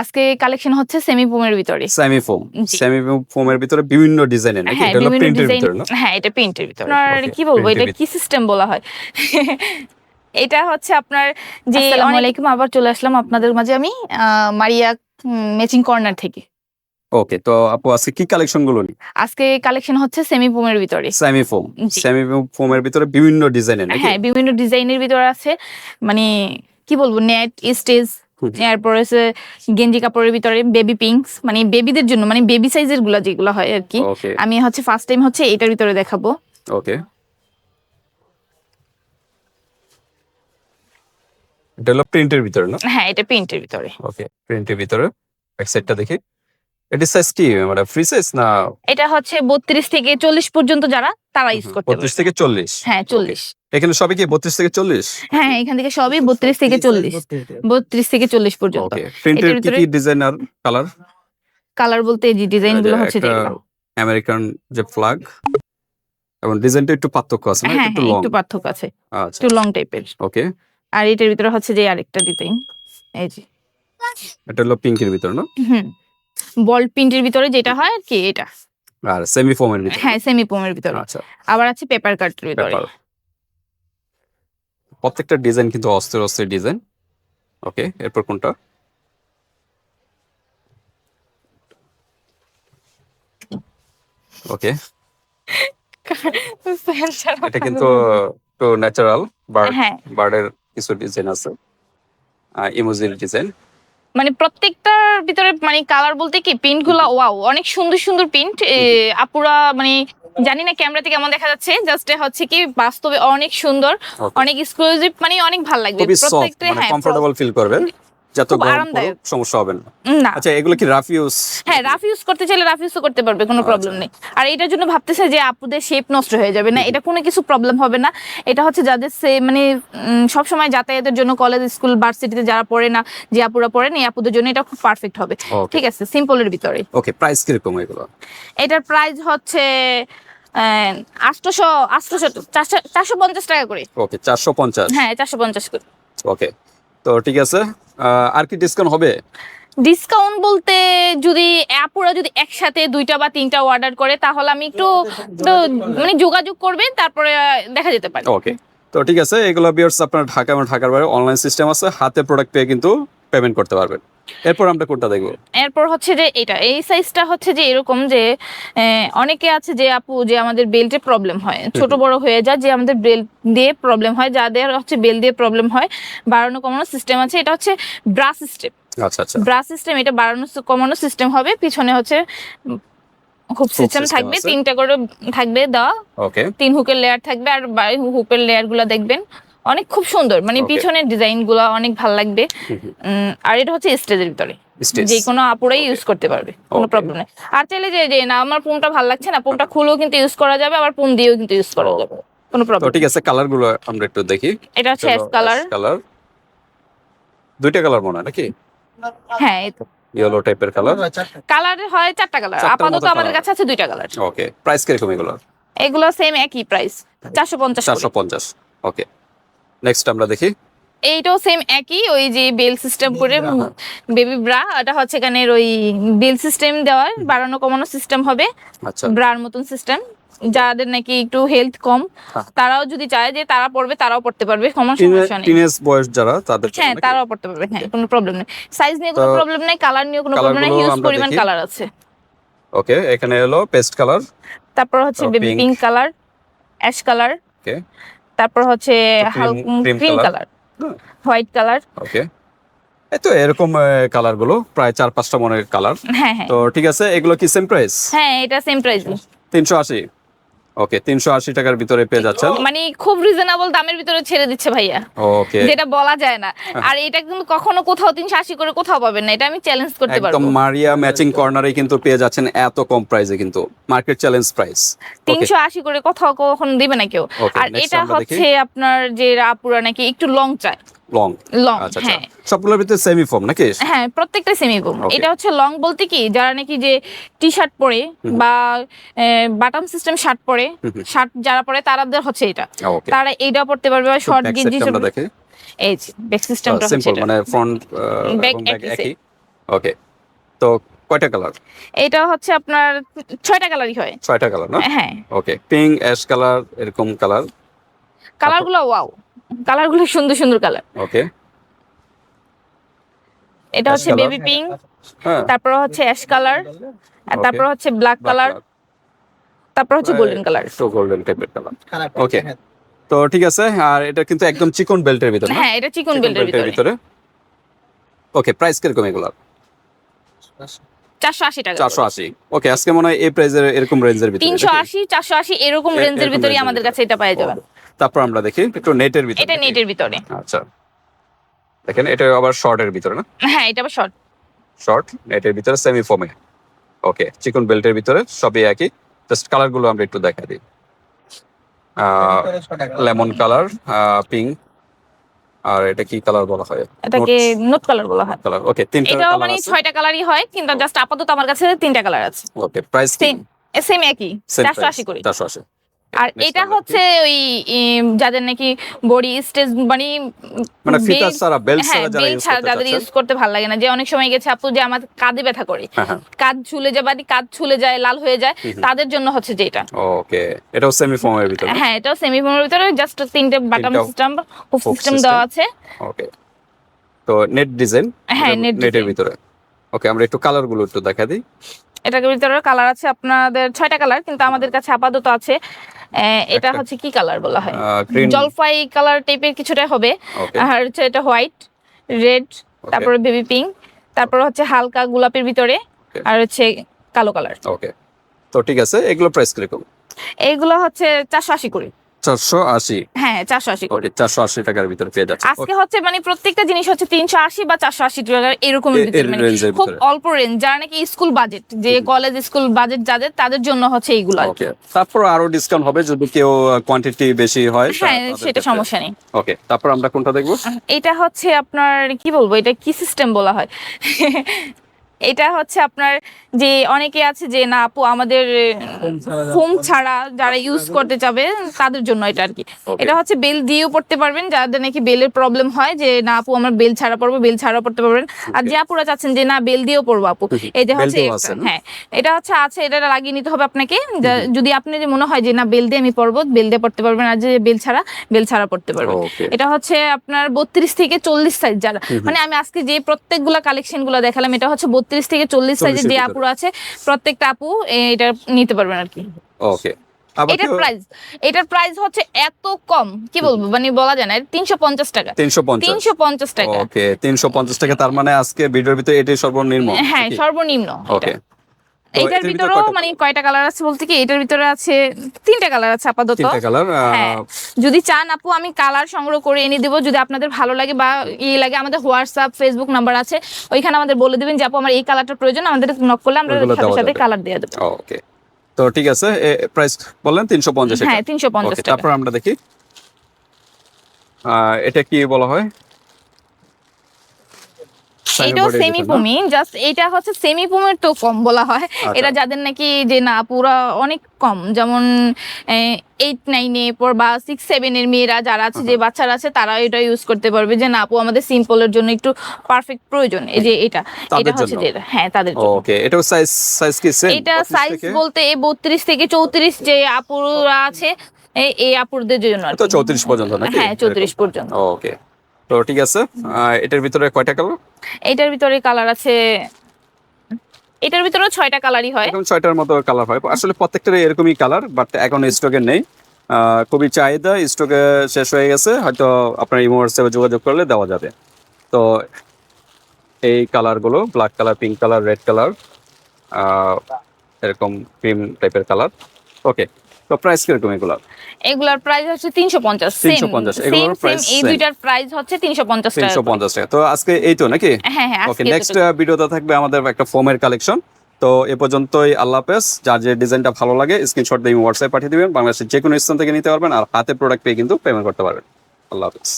আজকে কালেকশন হচ্ছে সেমি পোমের ভিতরে। Semi foam. সেমি ফোমের ভিতরে বিভিন্ন ডিজাইনের নাকি হ্যাঁ এটা হলো প্রিন্টের ভিতরে না? হ্যাঁ এটা প্রিন্টের ভিতরে। আপনার Okay, কি বলব এটা কি সিস্টেম বলা হয়? এটা হচ্ছে আপনার যে আসসালামু আলাইকুম আবার চলে আসলাম আপনাদের মাঝে আমি আহ, মারিয়া ম্যাচিং কর্নার থেকে। ওকে তো আপু আজকে কি কালেকশনগুলো নি আজকে কালেকশন হচ্ছে সেমি পোমের ভিতরে। Semi foam. সেমি ফোমের ভিতরে বিভিন্ন ডিজাইনের নাকি? হ্যাঁ বিভিন্ন ডিজাইনের ভিতরে আছে। মানে কি বলব নেট স্টেজ। এরপর হচ্ছে গেঞ্জি কাপড়ের ভিতরে বেবি পিঙ্কস মানে বেবিদের জন্য মানে বেবি সাইজেরগুলা যেগুলো হয় আর কি আমি হচ্ছে ফার্স্ট টাইম হচ্ছে এটার ভিতরে দেখাবো। ওকে এটা প্রিন্টের ভিতরে না? হ্যাঁ এটা প্রিন্টের ভিতরে। ওকে প্রিন্টের ভিতরে। এক সাইডটা দেখি। এটি সাইজ কি মানে ফ্রি সাইজ না? এটা হচ্ছে বত্রিশ থেকে চল্লিশ পর্যন্ত যারা তারা ইউজ করতে বত্রিশ থেকে চল্লিশ। হ্যাঁ চল্লিশ। এখানে সবই কি বত্রিশ থেকে চল্লিশ? হ্যাঁ এখান থেকে সবই বত্রিশ থেকে চল্লিশ। বত্রিশ। থেকে চল্লিশ পর্যন্ত। ওকে প্রিন্টের কি কি ডিজাইন আর কালার কালার বলতে যে ডিজাইনগুলো হচ্ছে আমেরিকান যে ফ্ল্যাগ এবং ডিজাইনটা একটু পার্থক্য আছে না? হ্যাঁ একটু হ্যাঁ লং একটু পার্থক্য আছে। আচ্ছা। একটু লং টাইপের ওকে আর এটার ভিতরে হচ্ছে যে আরেকটা ডিজাইন এই যে। এটা হলো পিঙ্কের ভিতর না? হুম। বল প্রিন্টের ভিতরে যেটা হয় আর কি এটা। আর সেমি ফোমের ভিতর। হ্যাঁ সেমি পোমের ভিতরে। আচ্ছা। আবার আছে পেপার কাটের ভিতরে। প্রত্যেকটা ডিজাইন কিন্তু অস্থির অস্থির ডিজাইন। ওকে এরপর কোনটা? ওকে। এটা কিন্তু একটু ন্যাচারাল বার্ড বার্ডের কিছু ডিজাইন আছে। ইমোজির ডিজাইন মানে প্রত্যেকটার ভিতরে মানে কালার বলতে কি প্রিন্টগুলা ওয়াও অনেক সুন্দর সুন্দর প্রিন্ট আপুরা মানে জানি না ক্যামেরা ক্যামেরাতে কেমন দেখা যাচ্ছে জাস্ট হচ্ছে কি বাস্তবে অনেক সুন্দর অনেক এক্সক্লুসিভ মানে অনেক ভালো লাগবে। প্রত্যেকটা মানে হ্যাঁ কমফোর্টেবল ফিল করবেন। যত গরম সমস্যা হবে না। আচ্ছা এগুলো কি রাফ ইউজ হ্যাঁ রাফ ইউজ করতে চাইলে রাফ ইউজও করতে পারবে কোনো আচ্ছা। প্রবলেম নেই। আর এটার জন্য ভাবতেছে যে আপুদের শেপ নষ্ট হয়ে যাবে। না এটা কোনো কিছু প্রবলেম হবে না। এটা হচ্ছে যাদের সে মানে সব সময় যাতায়াতের জন্য কলেজ স্কুল ভার্সিটিতে যারা পড়ে না যে আপুরা পড়েন এই আপুদের জন্য এটা খুব পারফেক্ট হবে। ঠিক আছে সিম্পলের ভিতরে। ওকে প্রাইস কীরকম এগুলো? এটার প্রাইস হচ্ছে আটশোশো আটশোশো চারশো চারশো পঞ্চাশ টাকা করে। ওকে চারশো পঞ্চাশ। হ্যাঁ চারশো পঞ্চাশ করে। ওকে তো ঠিক আছে। আর কি ডিসকাউন্ট হবে? ডিসকাউন্ট বলতে যদি অ্যাপরা যদি একসাথে দুইটা বা তিনটা অর্ডার করে তাহলে আমি একটু মানে যোগাযোগ করবেন তারপরে দেখা যেতে পারে। ওকে তো ঠিক আছে এগুলো বিয়ার্স আপনার ঢাকা এবং ঢাকার বাইরে অনলাইন সিস্টেম আছে হাতে প্রোডাক্ট পেয়ে কিন্তু পেমেন্ট করতে পারবেন। এরপর আমরা কোনটা দেখব? এরপর হচ্ছে যে এটা এই সাইজটা হচ্ছে যে এরকম যে অনেকে আছে যে আপু যে আমাদের বেল্টে প্রবলেম হয়। ছোট বড় হয়ে যায় যে আমাদের বেল্ট দিয়ে প্রবলেম হয় যাদের হচ্ছে বেল্ট দিয়ে প্রবলেম হয় বাড়ানো কমানো সিস্টেম আছে। এটা হচ্ছে ব্রা সিস্টেম আচ্ছা আচ্ছা। ব্রা সিস্টেম এটা বাড়ানো কমানো সিস্টেম হবে পিছনে হচ্ছে হুপ সিস্টেম থাকবে। তিনটা করে থাকবে দেওয়া ওকে তিন হুকের লেয়ার থাকবে আর হুপের লেয়ারগুলা দেখবেন। অনেক খুব সুন্দর মানে পিছনের ডিজাইনগুলা অনেক ভালো লাগবে। আর এটা হচ্ছে স্টেজের ভিতরে. যে কোনো আপুরাই ইউজ করতে পারবে কোনো প্রবলেম নেই। আর চাইলে যে যে না আমার পুমটা ভালো লাগছে না পুমটা খুলেও কিন্তু ইউজ করা যাবে আবার পুম দিয়েও কিন্তু ইউজ করা Oh. যাবে কোনো প্রবলেম ঠিক আছে কালারগুলো আমরা একটু দেখি। এটা হচ্ছে কালার কালার দুইটা কালার মনে হয় নাকি? হ্যাঁ এই তো। ইয়েলো টাইপের কালার কালার হয় চারটা কালার আপাতত আমাদের কাছে আছে দুইটা কালার ওকে প্রাইস কীরকম এগুলো? এগুলো সেম একই প্রাইস চারশো পঞ্চাশ চারশো পঞ্চাশ ওকে নেক্সট আমরা দেখি। এইটাও সেম একই ওই যে বেল সিস্টেম করে বেবি ব্রা এটা হচ্ছে এখানে ওই বেল সিস্টেম দেওয়ার বাড়ানো কমানো সিস্টেম হবে। আচ্ছা। ব্রার মতন সিস্টেম যাদের নাকি একটু হেলথ কম হ্যাঁ। তারাও যদি চায় যে তারা পড়বে তারাও পড়তে পারবে কোনো সমস্যা নেই। টিনেজ বয়স যারা তাদের হ্যাঁ তারাও পড়তে পারবে হ্যাঁ কোনো প্রবলেম নেই। সাইজ নিয়ে কোনো প্রবলেম নেই কালার নিয়ে কোনো প্রবলেম নেই হিউজ পরিমাণ কালার আছে। ওকে এখানে হলো পেস্ট কালার তারপর হচ্ছে baby pink colour ash colour okay তারপর হচ্ছে cream ক্রিম কালার হ্যাঁ। হোয়াইট কালার ওকে তো এরকম কালারগুলো প্রায় চার পাঁচটা মনের কালার হ্যাঁ হ্যাঁ। তো ঠিক আছে এগুলো কি সেম প্রাইস হ্যাঁ এটা সেম প্রাইস তিনশো আশি। ওকে তিনশো আশি টাকার ভিতরে পেয়ে যাচ্ছেন। মানে খুব রিজনেবল দামের ভিতরে ছেড়ে দিচ্ছে ভাইয়া। ওকে। যেটা বলা যায় না। হ্যাঁ। আর এটা কিন্তু কখনো কোথাও তিনশো আশি করে কোথাও পাবেন না এটা আমি চ্যালেঞ্জ করতে একদম পারব। মারিয়া ম্যাচিং কর্নারে কিন্তু পেয়ে যাচ্ছেন এত কম প্রাইসে কিন্তু। Market challenge price okay. তিনশো আশি করে কোথাও কখনো দিবে না কেউ। আর এটা হচ্ছে আপনার যে আপুরা নাকি একটু লং চায়। লং লং আচ্ছা আচ্ছা। হ্যাঁ। সবগুলোর ভিতরে সেমি ফর্ম নাকি? হ্যাঁ প্রত্যেকটা সেমি Okay. এটা হচ্ছে লং বলতে কি যারা নাকি যে টি শার্ট পরে বা বাটাম সিস্টেম শার্ট পরে শার্ট যারা পরে তারাদের হচ্ছে এটা। তারা এইটা পড়তে পারবে বা শর্ট গেঞ্জি এই ব্যাক সিস্টেমটা হচ্ছে সিম্পল মানে ফ্রন্ট ব্যাক একই একই? ওকে তো কয়টা কালার এটা হচ্ছে আপনার ছয়টা কালারই হয়। ছয়টা কালার না? হ্যাঁ। ওকে পিঙ্ক অ্যাশ কালার এরকম কালার কালারগুলো ওয়াও কালারগুলো সুন্দর সুন্দর কালার। ওকে। এটা হচ্ছে বেবি পিঙ্ক হ্যাঁ। তারপর হচ্ছে অ্যাশ কালার আর তারপর হচ্ছে ব্ল্যাক কালার তারপর হচ্ছে গোল্ডেন কালার একটু গোল্ডেন টাইপের কালার ওকে তো ঠিক আছে আর এটা কিন্তু একদম চিকন বেল্টের ভিতরে হ্যাঁ এটা চিকন বেল্টের ভিতরে। ওকে প্রাইস কীরকম এগুলো চারশো আশি টাকা। চারশো আশি। ওকে আজকে মনে হয় এই প্রাইসের এরকম রেঞ্জের ভিতরে তিনশো? আশি চারশো আশি এরকম রেঞ্জের ভিতরেই আমাদের কাছে এটা পাওয়া যাবেন তারপর আমরা দেখি একটু নেটের ভিতরে এটা নেটের ভিতরে। আচ্ছা। দেখেন এটা আবার শর্টের ভিতরে না? হ্যাঁ এটা আবার শর্ট শর্ট নেটের ভিতরে সেমি ফোমে ওকে চিকন বেল্টের ভিতরে সবই একই। জাস্ট কালারগুলো আমরা একটু দেখা দিই। লেমন কালার পিঙ্ক আর এটা কি কালার বলা হয়? এটাকে নোট কালার বলা হয়। কালার ওকে তিনটা এটাও কালার মানে ছয়টা কালারই হয় কিন্তু জাস্ট আপাতত আমার কাছে তিনটা কালার আছে। ওকে প্রাইস সেম সেম একই। চারশো আশি করে। চারশো আশি। আর এটা হচ্ছে ওই যাদের নাকি বডি স্টেজ মানে মানে belt- ফিতার ছাড়া বেল্ট হ্যাঁ যারা ইউজ করতে যাদের ইউজ করতে ভালো লাগে না। যে অনেক সময় গেছে আপু যে আমার কাঁধে ব্যথা করে। হ্যাঁ হ্যাঁ। কাঁধ ছুলে যায় বা কাঁধ ছুলে যায় লাল হয়ে যায়। তাদের জন্য হচ্ছে যেটা ওকে এটাও সেমি ফোমের ভিতরে? হ্যাঁ এটাও সেমি ফোনের ভিতরে। জাস্ট তিনটে বাটাম সিস্টেম হুক সিস্টেম দেওয়া আছে। ওকে। তো নেট ডিজাইন হ্যাঁ, net নেটের। ভিতরে। ওকে আমরা একটু কালারগুলো একটু দেখা দিই। এটার ভিতরে কালার আছে? আপনাদের ছয়টা কালার কিন্তু আমাদের কাছে আপাতত আছে। এটা হচ্ছে কি কালার বলা হয়? জলফাই কালার টাইপের কিছুটা হবে। আর হচ্ছে এটা হোয়াইট রেড তারপরে বেবি পিঙ্ক তারপর হচ্ছে হালকা গোলাপের ভিতরে আর হচ্ছে কালো কালার ওকে তো ঠিক আছে এগুলো প্রাইস কীরকম? এইগুলো হচ্ছে চারশো আশি করে। চারশো আশি। হ্যাঁ চারশো আশি। করে চারশো আশি টাকার ভিতরে পেয়ে যাচ্ছে। আজকে হচ্ছে মানে প্রত্যেকটা জিনিস হচ্ছে তিনশো আশি বা চারশো আশি টাকা এরকম এর খুব অল্প রেঞ্জ যারা নাকি স্কুল বাজেট যে কলেজ স্কুল বাজেট যাদের তাদের জন্য হচ্ছে এইগুলো ওকে তারপর আরও ডিসকাউন্ট হবে যদি কেউ কোয়ান্টিটি বেশি হয় হ্যাঁ সেটা সমস্যা নেই। ওকে তারপর আমরা কোনটা দেখব? এটা হচ্ছে আপনার কি বলব এটা কি সিস্টেম বলা হয়? এটা হচ্ছে আপনার যে অনেকে আছে যে না আপু আমাদের ফোম ছাড়া যারা ইউজ করতে চাবে তাদের জন্য এটা আর কি এটা হচ্ছে বেল দিয়েও পড়তে পারবেন যাদের নাকি বেলের প্রবলেম হয় যে না আপু আমার বেল ছাড়া পড়ব বেল ছাড়া পড়তে পারবেন। আর যে আপুরা চাচ্ছেন যে না বেল দিয়েও পড়ব আপু এই যে হচ্ছে? হ্যাঁ। এটা হচ্ছে আছে এটা লাগিয়ে নিতে হবে আপনাকে। যদি আপনি যে মনে হয় যে না বেল দিয়ে আমি পড়ব বেল দিয়ে পড়তে পারবেন। আর যে বেল ছাড়া বেল ছাড়া পড়তে পারবেন। এটা হচ্ছে আপনার বত্রিশ থেকে চল্লিশ সাইজ যারা। মানে আমি আজকে যে প্রত্যেকগুলা কালেকশনগুলো দেখালাম এটা হচ্ছে বত্রিশ থেকে চল্লিশ সাইজের 40 যে আপুর আছে প্রত্যেকটা আপু এটা নিতে পারবেন আর কি। ওকে এটার প্রাইস এটার প্রাইস হচ্ছে এত কম কি বলব? মানে বলা যায় না তিনশো পঞ্চাশ টাকা। তিনশো পঞ্চাশ। টাকা। ওকে তিনশো পঞ্চাশ টাকা তার মানে আজকে ভিডিওর ভিতরে এটাই সর্বনিম্ন। হ্যাঁ সর্বনিম্ন ওকে। এটার ভিতরেও মানে কয়টা কালার আছে বলতে কি? এটার ভিতরে আছে তিনটা কালার আছে আপাতত। তিনটা কালার হ্যাঁ। যদি চান আপু আমি কালার সংগ্রহ করে এনে দেবো। যদি আপনাদের ভালো লাগে বা ই লাগে আমাদের হোয়াটসঅ্যাপ ফেসবুক নাম্বার আছে। ওইখানে আমাদের বলে দিবেন যে আপু আমার এই কালারটা প্রয়োজন। আমাদের নক করলে আমরা সাথে সাথে কালার দিয়ে দেবো ওকে তো ঠিক আছে প্রাইস বললেন তিনশো পঞ্চাশ হ্যাঁ তিনশো পঞ্চাশ টাকা। তারপর আমরা দেখি। এটা কি বলা হয়? এটাও সেমি পুমি জাস্ট এটা হচ্ছে সেমি পুমের তো কম বলা হয়। আচ্ছা। এটা যাদের নাকি যে না পুরা অনেক কম। যেমন এইট নাইনে পর বা সিক্স সেভেনের মেয়েরা যারা আছে যে বাচ্চারা আছে তারা এটা ইউজ করতে পারবে যে না আপু আমাদের সিম্পলের জন্য একটু পারফেক্ট প্রয়োজন। এই যে এটা এটা হচ্ছে? যেটা হ্যাঁ তাদের জন্য। ওকে এটাও সাইজ সাইজ কি সেম এটা সাইজ বলতে এই বত্রিশ থেকে চৌত্রিশ যে আপুরা আছে এই আপুরদের জন্য আর তো কি। চৌত্রিশ পর্যন্ত নাকি? হ্যাঁ চৌত্রিশ পর্যন্ত। ওকে তো ঠিক আছে। এটার ভিতরে কয়টা কালার এটার ভিতরে কালার আছে, এটার ভিতরেও ছয়টা কালারই হয়। এখন ছয়টার মতো কালার হয়। আসলে প্রত্যেকটার এরকমই কালার বাট এখন স্টকে নেই। খুবই চাহিদা স্টকে শেষ হয়ে গেছে, হয়তো আপনার ইমো হোয়াটসঅ্যাপে যোগাযোগ করলে দেওয়া যাবে। তো এই কালারগুলো black colour pink colour red colour এরকম ক্রিম টাইপের কালার ওকে তো প্রাইস কীরকম এগুলোর? এগুলোর প্রাইস হচ্ছে তিনশো পঞ্চাশ 350 এগুলোর প্রাইস এই দুইটার প্রাইস হচ্ছে তিনশো পঞ্চাশ টাকা তিনশো করে। পঞ্চাশ টাকা। তো আজকে এই তো নাকি? হ্যাঁ হ্যাঁ ওকে নেক্সট। ভিডিওতে থাকবে আমাদের একটা ফোমের কালেকশন তো এ পর্যন্তই আল্লাহ হাফেজ। যার যে ডিজাইনটা ভালো লাগে স্ক্রিনশট দিয়ে হোয়াটসঅ্যাপ পাঠিয়ে দিবেন। বাংলাদেশের যে কোনো স্থান থেকে নিতে পারবেন। আর হাতে প্রোডাক্ট পেয়ে কিন্তু পেমেন্ট করতে পারবেন। আল্লাহ হাফেজ।